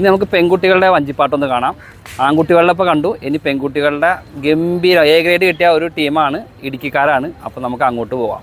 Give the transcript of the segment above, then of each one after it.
ഇനി നമുക്ക് പെൺകുട്ടികളുടെ വഞ്ചിപ്പാട്ടൊന്ന് കാണാം. ആൺകുട്ടികളുടെ ഇപ്പോൾ കണ്ടു. ഇനി പെൺകുട്ടികളുടെ ഗംഭീര എ ഗ്രേഡ് കിട്ടിയ ഒരു ടീമാണ് ഇടുക്കിക്കാരാണ്. അപ്പോൾ നമുക്ക് അങ്ങോട്ട് പോവാം.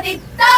adicta.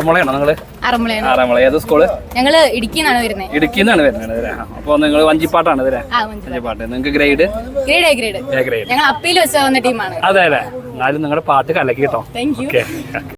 ആറന്മുളയാണോ നിങ്ങൾ? ആറന്മുള ഏത് സ്കൂൾ? ഞങ്ങൾ ഇടുക്കിന്നാണ് വരുന്നത് ഇടുക്കിന്നാണ് വരുന്നത് അപ്പൊ നിങ്ങൾ വഞ്ചിപ്പാട്ടാണ് വരാ വഞ്ചിപ്പാട്ട്. നിങ്ങൾക്ക് grade? Grade A grade. A grade. ഞങ്ങൾ അപ്പീൽ വെച്ച് വന്ന ടീമാണ്. അതെ അതെ. എന്നാലും നിങ്ങളുടെ പാട്ട് കലക്കി കേട്ടോ. Thank you okay